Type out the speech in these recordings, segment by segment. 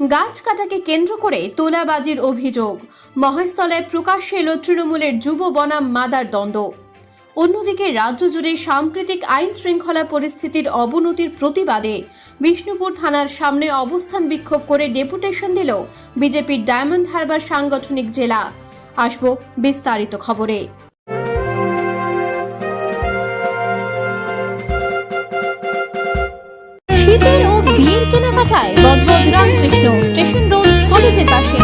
গাছ কাটাকে কেন্দ্র করে তোলাবাজির অভিযোগ। মহেশতলায় প্রকাশ্যে এলো তৃণমূলের যুব বনাম মাদার দ্বন্দ্ব। অন্যদিকে রাজ্য জুড়ে সাম্প্রতিক আইন শৃঙ্খলা পরিস্থিতির অবনতির প্রতিবাদে বিষ্ণুপুর থানার সামনে অবস্থান বিক্ষোভ করে ডেপুটেশন দিল বিজেপির ডায়মন্ড হারবার সাংগঠনিক জেলা। আসব বিস্তারিত খবরে। কেনাকাটায় বজবজ রামকৃষ্ণ স্টেশন রোড, কলেজের পাশে।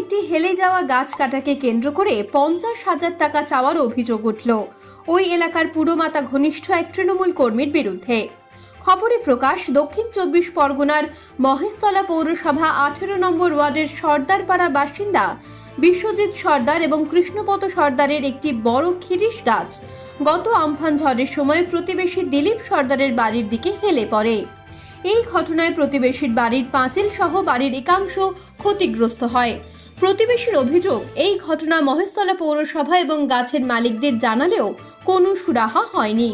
একটি হেলে যাওয়া গাছ কাটাকে কেন্দ্র করে পঞ্চাশ হাজার টাকা চাওয়ার অভিযোগ উঠল। ওই এলাকার পুরমাতা ঘনিষ্ঠ এক তৃণমূল কর্মীর বিরুদ্ধে। খবরে প্রকাশ, দক্ষিণ চব্বিশ পরগনার মহেশতলা পৌরসভা আঠেরো নম্বর ওয়ার্ডের সর্দারপাড়া বাসিন্দা বিশ্বজিৎ সর্দার এবং কৃষ্ণপদ সর্দারের একটি বড় খিরিশ গাছ। গত আমফান ঝড়ের সময় প্রতিবেশী দিলীপ সর্দারের বাড়ির দিকে হেলে পড়ে। এই ঘটনায় প্রতিবেশীর বাড়ির পাঁচিল সহ বাড়ির একাংশ ক্ষতিগ্রস্ত হয়। প্রতিবেশীর অভিযোগ, এই ঘটনা মহেশতলা পৌরসভা এবং গাছের মালিকদের জানালেও কোনো সুরাহা হয়নি।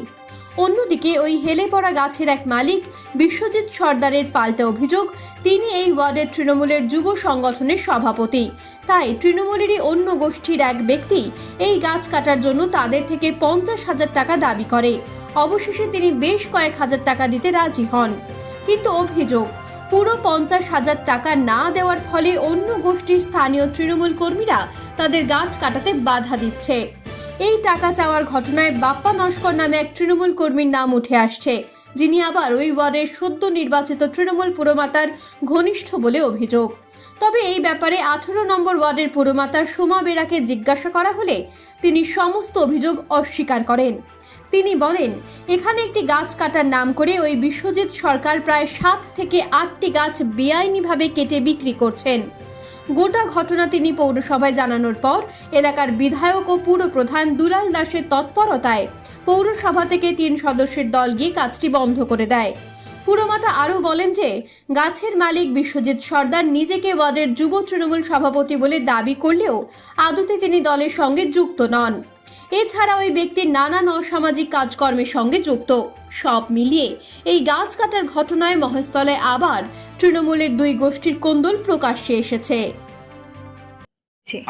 অন্যদিকে ওই হেলে পড়া গাছের এক মালিক, বিশ্বজিৎ সর্দারের পাল্টা অভিযোগ, তিনি এই ওয়ার্ডের তৃণমূলের যুব সংগঠনের সভাপতি। তাই তৃণমূলেরই অন্য গোষ্ঠীর এক ব্যক্তি এই গাছ কাটার জন্য তাদের থেকে পঞ্চাশ হাজার টাকা দাবি করে। অবশেষে তিনি বেশ কয়েক হাজার টাকা দিতে রাজি হন। কিন্তু অভিযোগ, পুরো পঞ্চাশ হাজার টাকা না দেওয়ার ফলে অন্য গোষ্ঠীর স্থানীয় তৃণমূল কর্মীরা তাদের গাছ কাটাতে বাধা দিচ্ছে। এই টাকা চাওয়ার ঘটনায় বাপ্পা নস্কর নামে এক তৃণমূল কর্মীর নাম উঠে আসছে। যিনি আবার ওই ওয়ার্ডের সদ্য নির্বাচিত তৃণমূল পুরমাতার ঘনিষ্ঠ বলে অভিযোগ। তবে এই ব্যাপারে আঠেরো নম্বর ওয়ার্ডের পুরমাতা সোমা বেরাকে জিজ্ঞাসা করা হলে তিনি সমস্ত অভিযোগ অস্বীকার করেন। তিনি বলেন, এখানে একটি গাছ কাটার নাম করে ওই বিশ্বজিৎ সরকার প্রায় সাত থেকে আটটি গাছ বেআইনিভাবে কেটে বিক্রি করছেন। গোটা ঘটনা তিনি পৌরসভায় জানানোর পর এলাকার বিধায়ক ও পুর প্রধান দুলাল দাসের তৎপরতায় পৌরসভা থেকে তিন সদস্যের দল গিয়ে কাজটি বন্ধ করে দেয়। পুরমাতা আরও বলেন যে, গাছের মালিক বিশ্বজিৎ সর্দার নিজেকে ওয়ার্ডের যুব তৃণমূল সভাপতি বলে দাবি করলেও আদতে তিনি দলের সঙ্গে যুক্ত নন। এছাড়া ওই ব্যক্তির নানান অসামাজিক কাজকর্মের সঙ্গে যুক্ত। সব মিলিয়ে এই গাছ কাটার ঘটনায় মহেশতলায় আবার তৃণমূলের দুই গোষ্ঠীর কোন্দল প্রকাশ্যে এসেছে।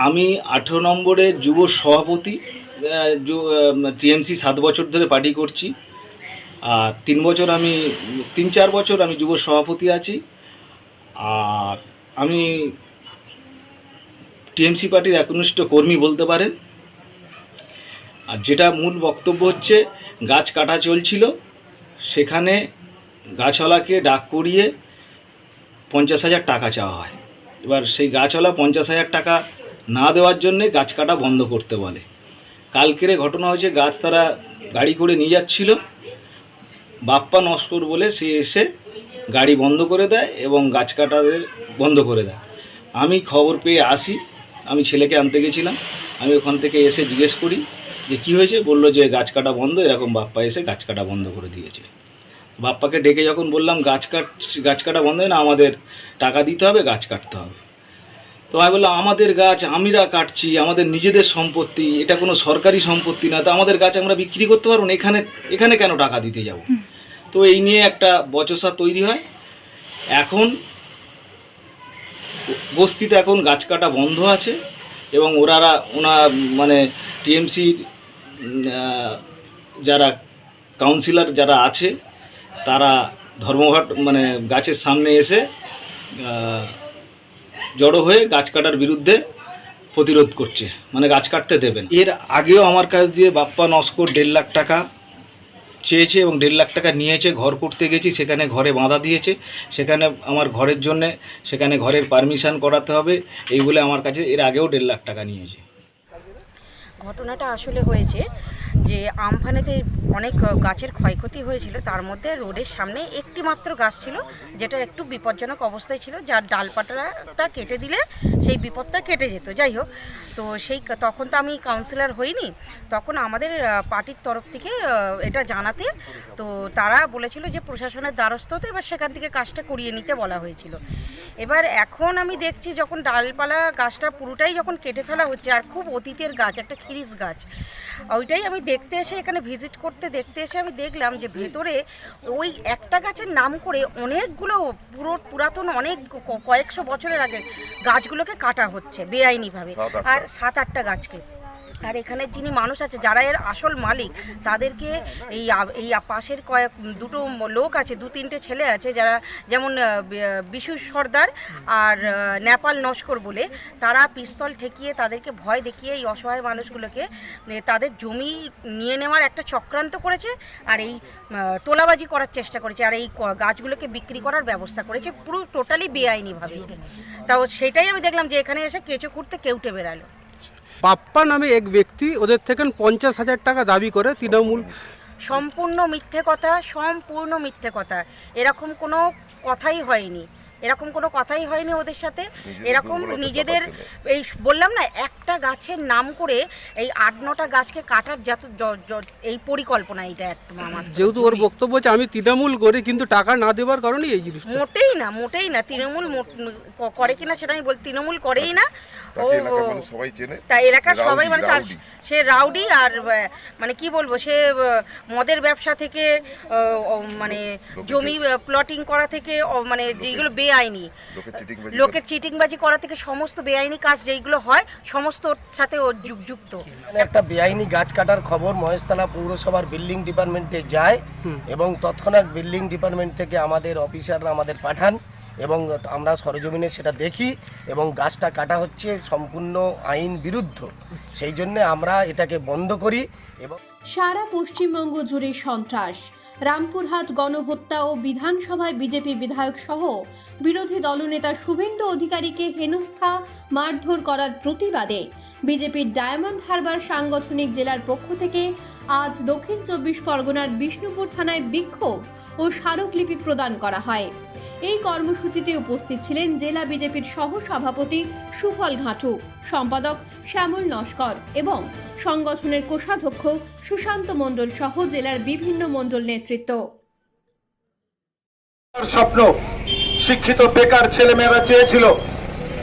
আমি আঠেরো নম্বরের যুব সভাপতি টিএমসি সাত বছর ধরে পার্টি করছি। আর তিন বছর আমি তিন চার বছর আমি যুব সভাপতি আছি। আর আমি টিএমসি পার্টির একনিষ্ঠ কর্মী বলতে পারেন। আর যেটা মূল বক্তব্য হচ্ছে, গাছ কাটা চলছিল, সেখানে গাছওয়ালাকে ডাক করিয়ে পঞ্চাশ হাজার টাকা চাওয়া হয়। এবার সেই গাছওয়ালা পঞ্চাশ হাজার টাকা না দেওয়ার জন্যে গাছ কাটা বন্ধ করতে বলে। কালকেরে ঘটনা হয়েছে, গাছ তারা গাড়ি করে নিয়ে যাচ্ছিল। বাপ্পা নস্কর বলে সে এসে গাড়ি বন্ধ করে দেয় এবং গাছ কাটাদের বন্ধ করে দেয়। আমি খবর পেয়ে আসি, আমি ছেলেকে আনতে গেছিলাম। আমি ওখান থেকে এসে জিজ্ঞেস করি যে কী হয়েছে? বলল যে গাছ কাটা বন্ধ এরকম বাপ্পা এসে গাছ কাটা বন্ধ করে দিয়েছে। বাপ্পাকে ডেকে যখন বললাম গাছ কাট গাছ কাটা বন্ধ হয় না আমাদের টাকা দিতে হবে গাছ কাটতে হবে। তো আমি বললাম আমাদের গাছ আমিরা কাটছি আমাদের নিজেদের সম্পত্তি এটা কোনো সরকারি সম্পত্তি না। তো আমাদের গাছ আমরা বিক্রি করতে পারব না এখানে এখানে কেন টাকা দিতে যাব? তো এই নিয়ে একটা বচসা তৈরি হয়। এখন বস্তিতে এখন গাছ কাটা বন্ধ আছে এবং ওনারা ওনা মানে টিএমসির যারা কাউন্সিলর যারা আছে, তারা ধর্মঘট মানে গাছের সামনে এসে জড়ো হয়ে গাছ কাটার বিরুদ্ধে প্রতিরোধ করছে। মানে গাছ কাটতে দেবেন। এর আগেও আমার কাছ দিয়ে বাপ্পা নস্কর দেড় লাখ টাকা চেয়েছে এবং দেড় লাখ টাকা নিয়েছে, ঘর করতে গেছি, সেখানে ঘরে বাঁধা দিয়েছে, সেখানে আমার ঘরের জন্যে, সেখানে ঘরের পারমিশন করাতে হবে, এই বলে আমার কাছে এর আগেও দেড় লাখ টাকা নিয়েছে। ঘটনাটা আসলে হয়েছে যে আমফানেতে অনেক গাছের ক্ষয়ক্ষতি হয়েছিল। তার মধ্যে রোডের সামনে একটি মাত্র গাছ ছিল, যেটা একটু বিপজ্জনক অবস্থায় ছিল, যার ডালপাটাটা কেটে দিলে সেই বিপদটা কেটে যেত। যাই হোক তো সেই তখন তো আমি কাউন্সিলর হইনি। তখন আমাদের পার্টির তরফ থেকে এটা জানাতে তো তারা বলেছিল যে প্রশাসনের দ্বারস্থ হতে এবার সেখান থেকে কাজটা করিয়ে নিতে বলা হয়েছিল। এবার এখন আমি দেখছি যখন ডালপালা গাছটা পুরোটাই যখন কেটে ফেলা হচ্ছে আর খুব অতীতের গাছ একটা খিরিস গাছ ওইটাই আমি দেখতে এসে এখানে ভিজিট করতে দেখতে এসে আমি দেখলাম যে ভেতরে ওই একটা গাছের নাম করে অনেকগুলো পুরো পুরাতন অনেক কয়েকশো বছরের আগে গাছগুলোকে কাটা হচ্ছে বেআইনিভাবে। আর সাত আটটা গাছকে। আর এখানে যিনি মানুষ আছে, যারা এর আসল মালিক, তাদেরকে এই এই পাশের কয়েক, দুটো লোক আছে, দু তিনটে ছেলে আছে, যারা যেমন বিশু সর্দার আর নেপাল নস্কর বলে, তারা পিস্তল ঠেকিয়ে তাদেরকে ভয় দেখিয়ে এই অসহায় মানুষগুলোকে তাদের জমি নিয়ে নেওয়ার একটা চক্রান্ত করেছে আর এই তোলাবাজি করার চেষ্টা করেছে আর এই গাছগুলোকে বিক্রি করার ব্যবস্থা করেছে, পুরো টোটালি বেআইনিভাবে। তাও সেটাই আমি দেখলাম যে এখানে এসে কেঁচো খুঁড়তে কেউটে বেরালো পাপ্পা নামে এক ব্যক্তি ওদের থেকে পঞ্চাশ হাজার টাকা দাবি করে তৃণমূল। সম্পূর্ণ মিথ্যে কথা, সম্পূর্ণ মিথ্যে কথা। এরকম কোনো কথাই হয়নি। এরকম কোনো কথাই হয়নি ওদের সাথে। এরকম নিজেদের এই বললাম না একটা গাছের নাম করে এই আট নটা গাছকে কাটার যত এই পরিকল্পনা এটা একটা আমার। যেহেতু ওর বক্তব্য হচ্ছে আমি তৃণমূল করি কিন্তু টাকা না দেওয়ার কারণে এই জিনিস মোটেই না মোটেই না তৃণমূল মোট- ক- করে কিনা সেটা আমি বল তৃণমূল করেই না। ও সবাই চেনে? তা এলাকার সবাই মানে সে রাউডি আর মানে কি বলব সে মদের ব্যবসা থেকে মানে জমি প্লটিং করা থেকে ও, মানে যেগুলো বেআইনি। লোকের চিটিংবাজি করা থেকে সমস্ত বেআইনি কাজ যেইগুলো হয় সমস্ত ওর সাথে ও যুগ- যুক্ত। একটা বেআইনি গাছ কাটার খবর মহেশতলা পৌরসভার বিল্ডিং ডিপার্টমেন্টে যায় এবং তৎক্ষণাৎ বিল্ডিং ডিপার্টমেন্ট থেকে আমাদের অফিসাররা আমাদের পাঠান। এবং আমরা সরজমিনে সেটা দেখি এবং গাছটা কাটা হচ্ছে সম্পূর্ণ আইন বিরুদ্ধ। সেই জন্য আমরা এটাকে বন্ধ করি এবং সারা পশ্চিমবঙ্গ জুড়ে সন্ত্রাস। রামপুরহাট গণহত্যা ও বিধানসভায় বিজেপি বিধায়ক সহ বিরোধী দলনেতা শুভেন্দু অধিকারীকে হেনস্থা, মারধর করার প্রতিবাদে বিজেপির ডায়মন্ড হারবার সাংগঠনিক জেলার পক্ষ থেকে আজ দক্ষিণ চব্বিশ পরগনার বিষ্ণুপুর থানায় বিক্ষোভ ও স্মারকলিপি প্রদান করা হয়। এই কর্মসূচিতে উপস্থিত ছিলেন জেলা বিজেপির সহ সভাপতি সুফল ঘাটু, সম্পাদক শ্যামল নস্কর এবং সংগঠনের কোষাধ্যক্ষ সুশান্ত মণ্ডল সহ জেলার বিভিন্ন মণ্ডল নেতৃত্ব। স্বপ্ন, শিক্ষিত বেকার ছেলেমেয়েরা চেয়েছিল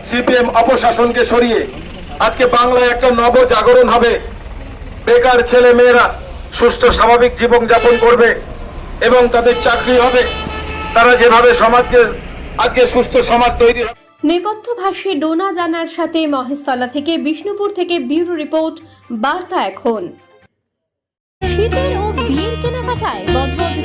সিপিএম অপশাসনকে সরিয়ে। আজকে বাংলায় একটা নব জাগরণ হবে। বেকার ছেলে মেয়েরা সুস্থ, স্বাভাবিক জীবন যাপন করবে এবং তাদের চাকরি হবে। তারা যেভাবে সমাজকে, আজকে সুস্থ সমাজ তৈরি হবে। নেপথ্যভাষী ডোনা জানার সাথে মহেশতলা থেকে বিষ্ণুপুর থেকে ব্যুরো রিপোর্ট, বার্তা এখন। শীতের ও বিয়ের কেনাকাটায় বজবজ